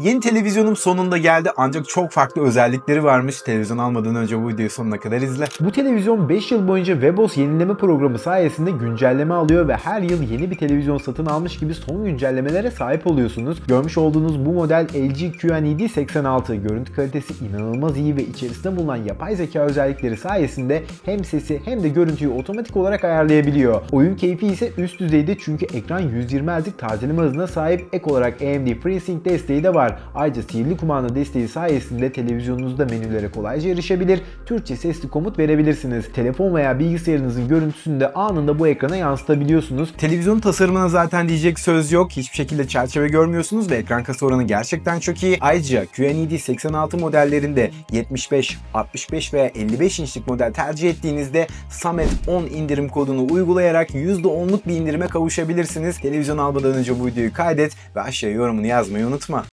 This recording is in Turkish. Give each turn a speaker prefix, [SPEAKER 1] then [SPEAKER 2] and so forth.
[SPEAKER 1] Yeni televizyonum sonunda geldi ancak çok farklı özellikleri varmış. Televizyon almadan önce bu videoyu sonuna kadar izle.
[SPEAKER 2] Bu televizyon 5 yıl boyunca Webos yenileme programı sayesinde güncelleme alıyor ve her yıl yeni bir televizyon satın almış gibi son güncellemelere sahip oluyorsunuz. Görmüş olduğunuz bu model LG QNED 86. Görüntü kalitesi inanılmaz iyi ve içerisinde bulunan yapay zeka özellikleri sayesinde hem sesi hem de görüntüyü otomatik olarak ayarlayabiliyor. Oyun keyfi ise üst düzeyde çünkü ekran 120 Hz'lik tazeleme hızına sahip ek olarak AMD FreeSync desteği de var. Ayrıca sihirli kumanda desteği sayesinde televizyonunuzda menülere kolayca erişebilir, Türkçe sesli komut verebilirsiniz. Telefon veya bilgisayarınızın görüntüsünü de anında bu ekrana yansıtabiliyorsunuz.
[SPEAKER 1] Televizyon tasarımına zaten diyecek söz yok. Hiçbir şekilde çerçeve görmüyorsunuz ve ekran kasa oranı gerçekten çok iyi. Ayrıca QNED 86 modellerinde 75, 65 veya 55 inçlik model tercih ettiğinizde Samet 10 indirim kodunu uygulayarak %10'luk bir indirime kavuşabilirsiniz. Televizyon almadan önce bu videoyu kaydet ve aşağıya yorumunu yazmayı unutma.